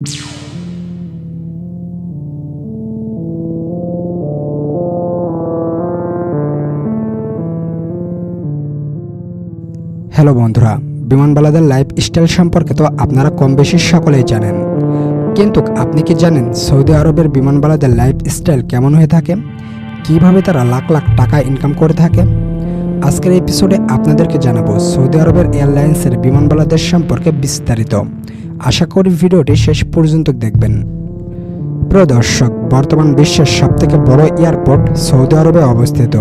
Hello বন্ধুরা বিমানবালাদের life style সম্পর্কে তো আপনারা কম বেশি সকলেই জানেন। কিন্তু আপনি কি জানেন সৌদি আরবের বিমানবালাদের লাইফ স্টাইল কেমন হয়ে থাকে? কীভাবে তারা লাখ লাখ টাকা ইনকাম করে থাকে? আজকের এপিসোডে আপনাদেরকে জানাব সৌদি আরবের এয়ারলাইন্সের বিমানবালাদের সম্পর্কে বিস্তারিত। আশা করি ভিডিওটি শেষ পর্যন্ত দেখবেন। প্রিয় দর্শক, বর্তমান বিশ্বের সবথেকে বড় এয়ারপোর্ট সৌদি আরবে অবস্থিত।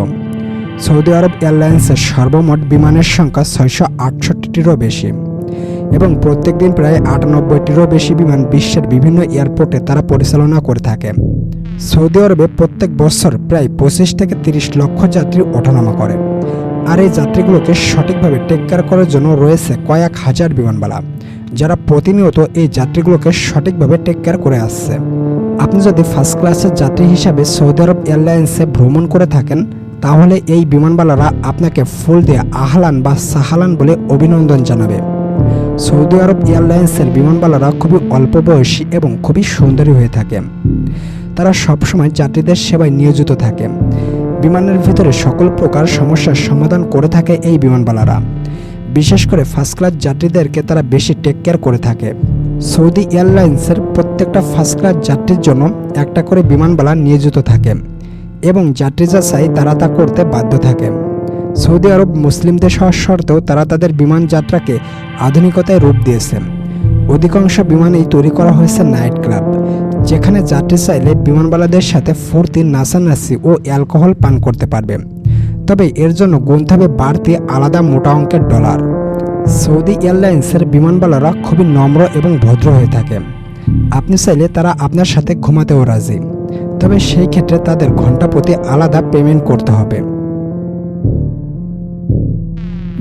সৌদি আরব এয়ারলাইন্সের সর্বমোট বিমানের সংখ্যা ছয়শো আটষট্টিটিরও বেশি এবং প্রত্যেকদিন প্রায় আটানব্বইটিরও বেশি বিমান বিশ্বের বিভিন্ন এয়ারপোর্টে তারা পরিচালনা করে থাকে। সৌদি আরবে প্রত্যেক বছর প্রায় পঁচিশ থেকে তিরিশ লক্ষ যাত্রী ওঠানামা করে। আর এই যাত্রীগুলোকে সঠিকভাবে টেক কেয়ার করার জন্য রয়েছে কয়েক হাজার বিমানবালা। যারা প্রতিনিয়ত এই যাত্রীগুলোকে সঠিকভাবে টেক কেয়ার করে আসছে। আপনি যদি ফার্স্ট ক্লাসের যাত্রী হিসাবে সৌদি আরব এয়ারলাইন্সে ভ্রমণ করে থাকেন, তাহলে এই বিমানবালারা আপনাকে ফুল দিয়ে আহলান বা সাহালান বলে অভিনন্দন জানাবে। সৌদি আরব এয়ারলাইন্সের বিমানবালারা খুবই অল্প বয়সী এবং খুবই সুন্দরী হয়ে থাকে। তারা সবসময় যাত্রীদের সেবায় নিয়োজিত থাকে। বিমানের ভিতরে সকল প্রকার সমস্যার সমাধান করে থাকে এই বিমানবালারা। বিশেষ করে ফার্স্ট ক্লাস যাত্রীদেরকে তারা বেশি টেক কেয়ার করে থাকে। সৌদি এয়ারলাইন্সের প্রত্যেকটা ফার্স্ট ক্লাস যাত্রীর জন্য একটা করে বিমানবালা নিয়োজিত থাকে এবং যাত্রী যাচাই তারা তা করতে বাধ্য থাকে। সৌদি আরব মুসলিম দেশ হওয়ার সত্ত্বেও তারা তাদের বিমান যাত্রাকে আধুনিকতায় রূপ দিয়েছে। অধিকাংশ বিমানেই তৈরি করা হয়েছে নাইট ক্লাব যেখানে যাত্রী চাইলে বিমানবালাদের সাথে ফুর্তি, নাচানাচি ও অ্যালকোহল পান করতে পারবে। তবে এর জন্য গুনতে হবে বাড়তি আলাদা মোটা অঙ্কের ডলার। সৌদি এয়ারলাইন্সের বিমানবালারা খুবই নম্র এবং ভদ্র হয়ে থাকে। আপনি চাইলে তারা আপনার সাথে ঘুমাতেও রাজি। তবে সেই ক্ষেত্রে তাদের ঘণ্টা প্রতি আলাদা পেমেন্ট করতে হবে।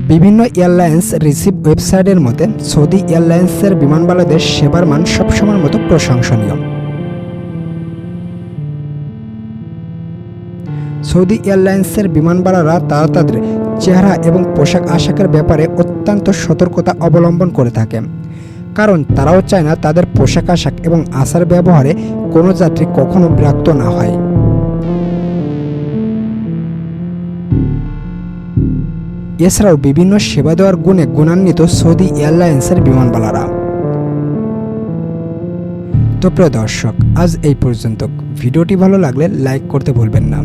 বিভিন্ন এয়ারলাইন্স রিসিভ ওয়েবসাইটের মতে, সৌদি এয়ারলাইন্সের বিমানবালাদের সেবার মান সবসময়ের মতো প্রশংসনীয়। সৌদি এয়ারলাইন্সের বিমানবালারা তারা তাদের চেহারা এবং পোশাক আশাকের ব্যাপারে অত্যন্ত সতর্কতা অবলম্বন করে থাকে। কারণ তারাও চায় না তাদের পোশাক আশাক এবং আচার ব্যবহারে কোনো যাত্রী কখনো বিরক্ত না হয়। এছাড়াও বিভিন্ন সেবা দেওয়ার গুণে গুণান্বিত সৌদি এয়ারলাইন্সের বিমানবালারা তো প্রিয় দর্শক, আজ এই পর্যন্ত। ভিডিওটি ভালো লাগলে লাইক করতে ভুলবেন না।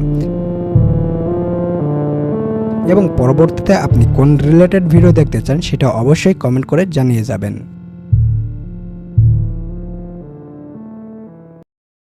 এবং পরবর্তীতে আপনি কোন রিলেটেড ভিডিও দেখতে চান সেটা অবশ্যই কমেন্ট করে জানিয়ে যাবেন।